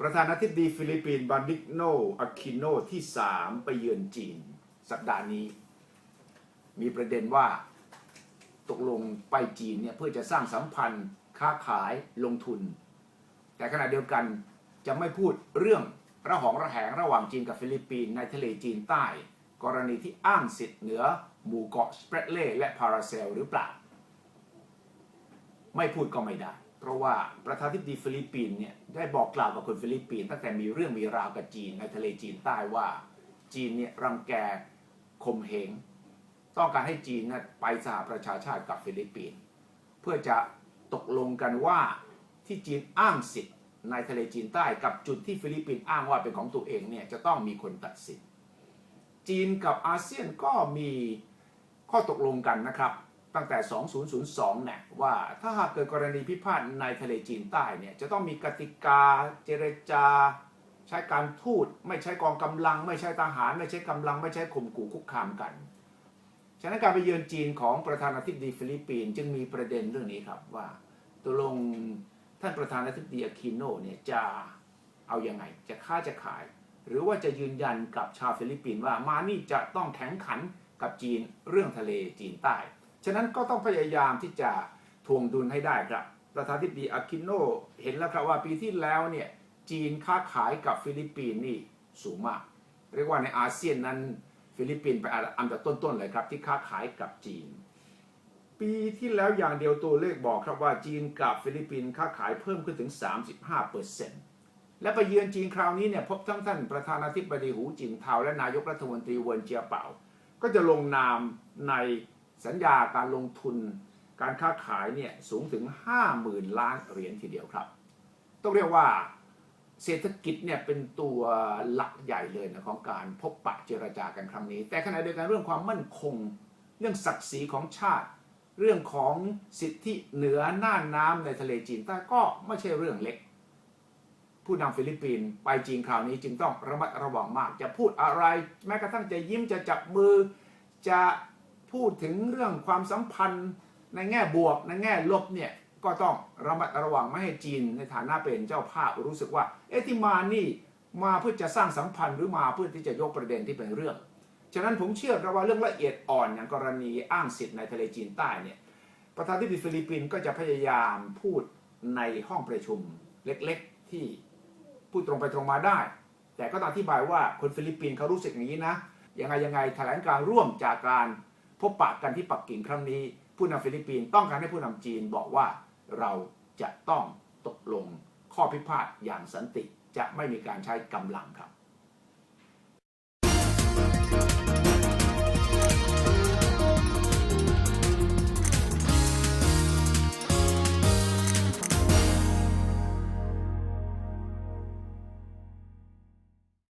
ประธานาธิบดีฟิลิปปินส์บานิกโนอาคิโนที่ 3 ไปเยือนจีน สัปดาห์นี้ มีประเด็นว่าตกลงไปจีนเนี่ยเพื่อจะสร้างสัมพันธ์ค้าขายลงทุน แต่ขณะเดียวกันจะไม่พูดเรื่องระหองระแหงระหว่างจีนกับฟิลิปปินส์ในทะเลจีนใต้ กรณีที่อ้างสิทธิ์เหนือหมู่เกาะสเปรดเล่และพาราเซลหรือเปล่า ไม่พูดก็ไม่ได้ เพราะว่าประธานาธิบดีฟิลิปปินส์เนี่ยได้บอกกล่าวกับคนฟิลิปปินส์ตั้งแต่มีเรื่องมีราวกับจีนในทะเลจีนใต้ว่าจีนเนี่ยรังแกข่มเหงต้องการให้จีนนะไปสหประชาชาติกับฟิลิปปินส์เพื่อจะตกลงกันว่าที่จีนอ้างสิทธิ์ในทะเลจีนใต้กับจุดที่ฟิลิปปินส์อ้างว่าเป็นของตัวเองเนี่ยจะต้องมีคนตัดสินจีนกับอาเซียนก็มีข้อตกลงกันนะครับ ตั้งแต่ 2002เนี่ยว่าถ้าหากเกิดกรณีพิพาทในทะเลจีนใต้เนี่ยจะต้องมีกติกาเจรจา ใช้การทูตไม่ใช้กองกำลัง ไม่ใช้ทหาร ไม่ใช้กำลัง ไม่ใช้ข่มขู่คุกคามกัน ฉะนั้นการไปเยือนจีนของประธานาธิบดีฟิลิปปินส์จึงมีประเด็นเรื่องนี้ครับว่าตกลงท่านประธานาธิบดีอาคิโนเนี่ยจะเอาอยัางไง จะค้าจะขาย หรือว่าจะยืนยันกับชาวฟิลิปปินส์ว่ามานี่จะต้องแข่งขันกับจีนเรื่องทะเลจีนใต้ ฉะนั้นก็ต้องพยายามที่จะทวงดุลให้ได้ครับ ประธานาธิบดีอาคิโนเห็นแล้วครับว่าปีที่แล้วเนี่ยจีนค้าขายกับฟิลิปปินส์นี่สูงมาก เรียกว่าในอาเซียนนั้นฟิลิปปินส์ไปอันดับต้นๆเลยครับที่ค้าขายกับจีน ปีที่แล้วอย่างเดียวตัวเลขบอกครับว่าจีนกับฟิลิปปินส์ค้าขายเพิ่มขึ้นถึง 35%และไปเยือนจีนคราวนี้เนี่ยพบทั้งท่านประธานาธิบดีหูจินเทาและนายกรัฐมนตรีเวินเจียเป่า ก็จะลงนามใน สัญญาการลงทุนการค้าขายเนี่ยสูงถึง 50,000 ล้านเหรียญทีเดียวครับ ต้องเรียกว่าเศรษฐกิจเนี่ยเป็นตัวหลักใหญ่เลยนะของการพบปะเจรจากันครั้งนี้ แต่ขณะเดียวกันเรื่องความมั่นคง เรื่องศักดิ์ศรีของชาติ เรื่องของสิทธิเหนือน่านน้ำในทะเลจีนใต้ก็ไม่ใช่เรื่องเล็ก ผู้นำฟิลิปปินส์ไปจีนคราวนี้จึงต้องระมัดระวังมาก จะพูดอะไร แม้กระทั่งจะยิ้มจะจับมือจะ พูดถึงเรื่องความสัมพันธ์ในแง่บวกในแง่ลบเนี่ยก็ต้องระมัดระวังไม่ให้จีนในฐานะเป็นเจ้าภาพรู้สึกว่าเอ๊ะที่มานี่มาเพื่อจะสร้างสัมพันธ์หรือมาเพื่อที่จะยกประเด็นที่เป็นเรื่อง ฉะนั้นผมเชื่อว่าเรื่องละเอียดอ่อนอย่างกรณีอ้างสิทธิ์ในทะเลจีนใต้เนี่ยประธานาธิบดีฟิลิปปินส์ก็จะพยายามพูดในห้องประชุมเล็กๆ ที่พูดตรงไปตรงมาได้ แต่ก็ต้องอธิบายว่าคนฟิลิปปินส์เขารู้สึกอย่างนี้นะยังไงยังไงแถลงการร่วมจากการ พบปะกันที่ปักกิ่งครั้งนี้ ผู้นำฟิลิปปินส์ต้องการให้ผู้นำจีนบอกว่าเราจะต้องตกลงข้อพิพาทอย่างสันติจะไม่มีการใช้กำลังครับ